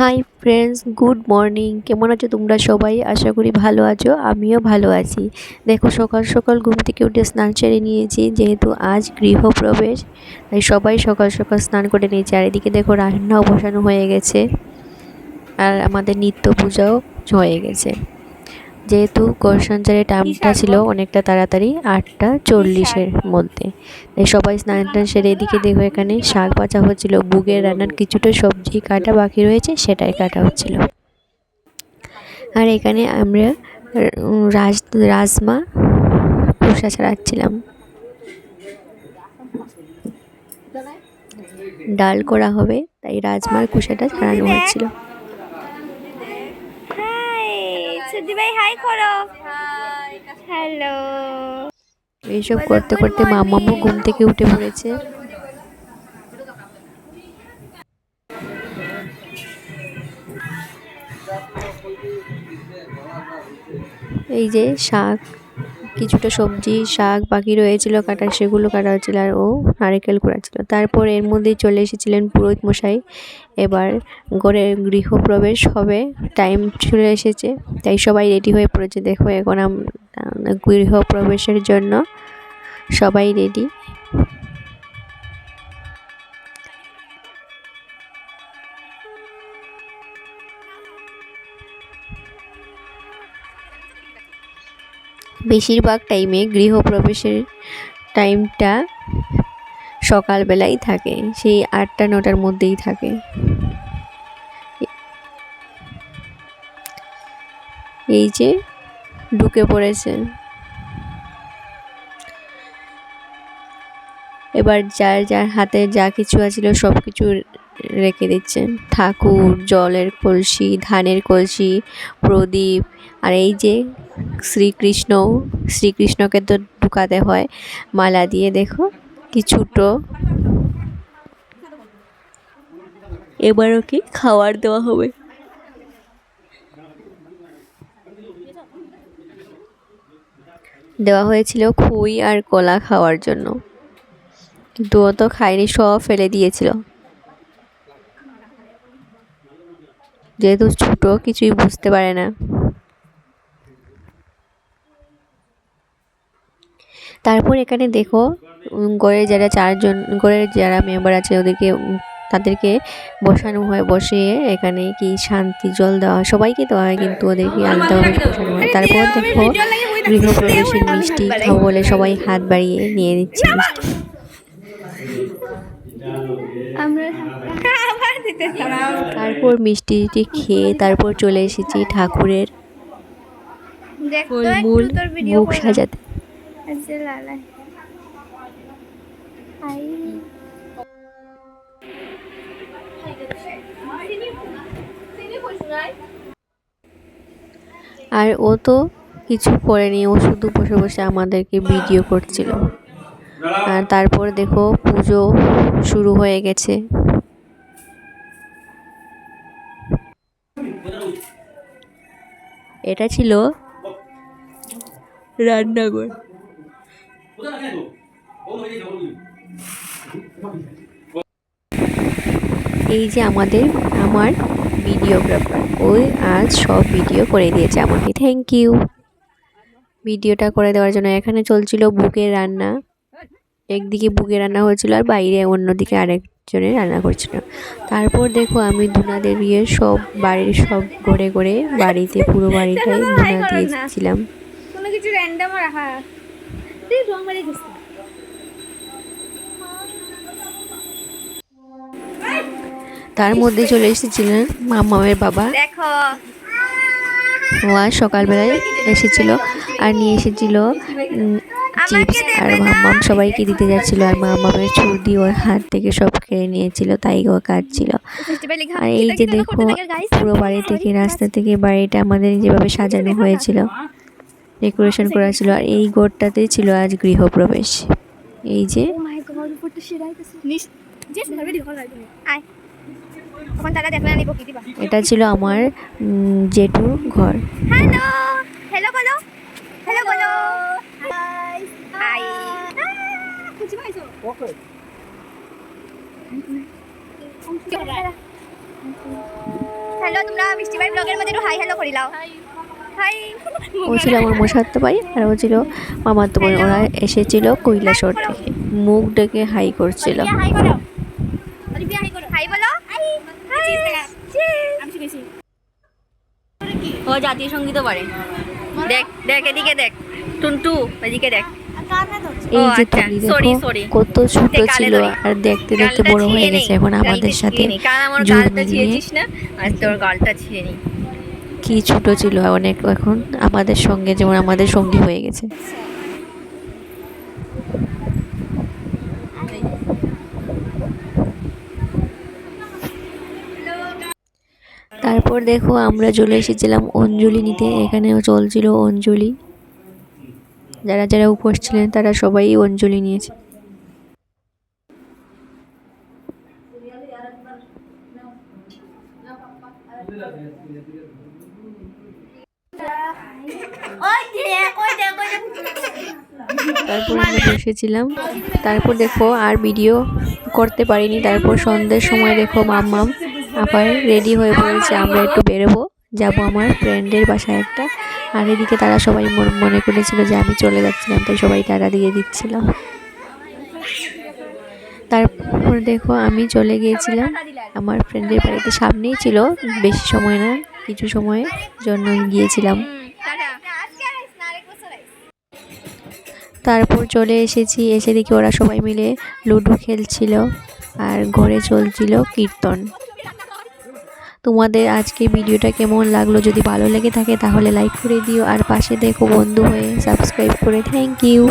Hi friends good morning কেমন আছো তোমরা সবাই? আশা করি ভালো আছো, আমিও ভালো আছি। দেখো, সকাল সকাল ঘুম থেকে উঠে স্নান সেরে নিয়েছি, যেহেতু আজ গৃহপ্রবেশ, তাই সবাই সকাল সকাল স্নান করে নিয়েছে। আর এদিকে দেখো, রান্নাও বসানো হয়ে গেছে, আর আমাদের নিত্য পূজাও হয়ে গেছে। যেহেতু গোরসঞ্চারের টাইমটা ছিল অনেকটা তাড়াতাড়ি আটটা চল্লিশের মধ্যে। তাই সবাই স্নান টান সেরে এদিকে দেখো এখানে শাক বাছা হচ্ছিল বুগের রান্নার কিছুটা সবজি কাটা বাকি রয়েছে সেটাই কাটা হচ্ছিল। আর এখানে আমরা রাজ রাজমা খোসা ছাড়াচ্ছিলাম। ডাল করা হবে তাই রাজমার খোসাটা ছাড়ানো হচ্ছিল হাই সুদি ভাই হাই করো। হ্যালো এইসব করতে করতে মামামু ঘুম থেকে উঠে পড়েছে। এই যে শাক। কিছুটা সবজি, শাক বাকি রয়েছিল কাটা সেগুলো কাটা হচ্ছিল আর ও নারিকেল কুড়াচ্ছিল। তারপর এর মধ্যে চলে এসেছিলেন পুরোহিত মশাই। এবার গড়ে গৃহপ্রবেশ হবে টাইম চলে এসেছে, তাই সবাই রেডি হয়ে পড়েছে। দেখো এখন গৃহপ্রবেশের জন্য সবাই রেডি বেশিরভাগ টাইমে গৃহপ্রবেশের টাইমটা সকালবেলাই থাকে। সেই আটটা, নটার মধ্যেই থাকে। এই যে ঢুকে পড়েছে। এবার যার যার হাতে যা কিছু আছিল সব কিছু রেখে দিচ্ছে। ঠাকুর, জলের কলসি, ধানের কলসি, প্রদীপ, আর এই যে শ্রীকৃষ্ণ, শ্রীকৃষ্ণকে তো ঢুকাতে হয়, মালা দিয়ে দেখো কি ছোটো। এবারও কি খাবার দেওয়া হবে? দেওয়া হয়েছিল খুই আর কলা খাওয়ার জন্য। কিন্তু তো খায়নি, সব ফেলে দিয়েছিল। যেহেতু ছোট, কিছুই বুঝতে পারে না। তারপর এখানে দেখো গড়ের যারা চারজন, গড়ের যারা মেম্বার আছে, ওদেরকে তাদেরকে বসানো হয়, বসিয়ে এখানে কি শান্তি, জল দেওয়া হয় সবাইকে দেওয়া হয় কিন্তু ওদেরকে আলাদাভাবে বসানো হয়। তারপর দেখো গৃহপ্রবেশের মিষ্টি খাব বলে সবাই হাত বাড়িয়ে নিয়ে নিচ্ছে। আমরা তারপর মিষ্টিটি খেয়ে তারপর চলে এসেছি ঠাকুরের মুখ সাজাতে। আচ্ছা আর ও তো কিছু করেনি ও শুধু বসে বসে আমাদেরকে ভিডিও করছিল। আর তারপর দেখো পুজো শুরু হয়ে গেছে। এটা ছিল রান্নাঘর। এই যে আমাদের, আমার ভিডিওগ্রাফার। ওই আজ সব ভিডিও করে দিয়েছে আমাকে। থ্যাংক ইউ ভিডিওটা করে দেওয়ার জন্য এখানে চলছিল বুকের রান্না। একদিকে বুকে রান্না হয়েছিল আর বাইরে অন্যদিকে আরেকজনে রান্না করছিল তারপর দেখো আমি ধুনাদের দিয়ে সব বাড়ির সব ঘরে ঘরে বাড়িতে পুরো বাড়িটাই ধুনা দিয়েছিলাম। কোনো কিছু র্যান্ডম রাখা। তুই রং মারি গেছিস তার মধ্যে চলে এসেছিলেন মামামের বাবা। দেখো। সকালবেলায় এসেছিল আর নিয়ে এসেছিল চিপস আর মামাম সবাইকে দিতে যাচ্ছিল আর মা মামামের ছুরি ওর হাত থেকে সব খেয়ে নিয়েছিল তাই ও কাটছিল। আর এই যে দেখো পুরো বাড়ি থেকে রাস্তা থেকে বাড়িটা আমাদের যেভাবে সাজানো হয়েছিল ডেকোরেশন করা ছিল আর এই গোড়টাতেই ছিল আজ গৃহপ্রবেশ। এই যে দিবা? এটা ছিল আমার জেঠুর ঘর। হ্যালো হ্যালো বলো। হ্যালো বলো। হ্যালো তোমরা মিষ্টি ভাই ব্লগের মধ্যে একটু হাই হ্যালো করে লাও হাই ও ছিল আমার মশাত্ত ভাই আর ও ছিল মামাত্ত বোন ওরা এসেছিল কৈলাসর থেকে। মুখ ডেকে হাই করছিল। ও জাতীয় সঙ্গীতও পারে। দেখ দেখ এদিকে দেখ। টুনটু এদিকে দেখ। এই যে আচ্ছা, sorry, দেখো কত ছোট ছিল আর দেখতে দেখতে বড় হয়ে গেছে। এখন আমাদের সাথে মিলিয়ে তোর গালটা ছিঁড়ে নি কি ছোট ছিল অনেক এখন আমাদের সঙ্গে যেমন আমাদের সঙ্গী হয়ে গেছে। তারপর দেখো আমরা চলে এসেছিলাম অঞ্জলি নিতে। এখানেও চলছিল অঞ্জলি। যারা যারা উপোস ছিলেন, তারা সবাই অঞ্জলি নিয়েছে। তারপর আমরা বসেছিলাম। তারপর দেখো আর ভিডিও করতে পারিনি। তারপর সন্ধ্যের সময় দেখো মাম্মাম আবার রেডি হয়ে পড়েছে। আমরা একটু বেরোবো। যাব আমার ফ্রেন্ডের বাসায় একটা। আর এদিকে তারা সবাই মন- করেছিল যে আমি চলে যাচ্ছিলাম, তাই সবাই টাকা দিয়ে দিচ্ছিল। তারপর দেখো আমি চলে গিয়েছিলাম। আমার ফ্রেন্ডের বাড়িতে সামনেই ছিল, বেশি সময় না, কিছু সময়ের জন্য গিয়েছিলাম। তারপর চলে এসেছি, এসে দেখি ওরা সবাই মিলে লুডো খেলছিল আর ঘরে চলছিল কীর্তন। তোমাদের আজকে ভিডিওটা কেমন লাগল? যদি ভালো লেগে থাকে তাহলে লাইক করে দিও। আর পাশে দেখো বন্ধু হয়ে সাবস্ক্রাইব করে। Thank you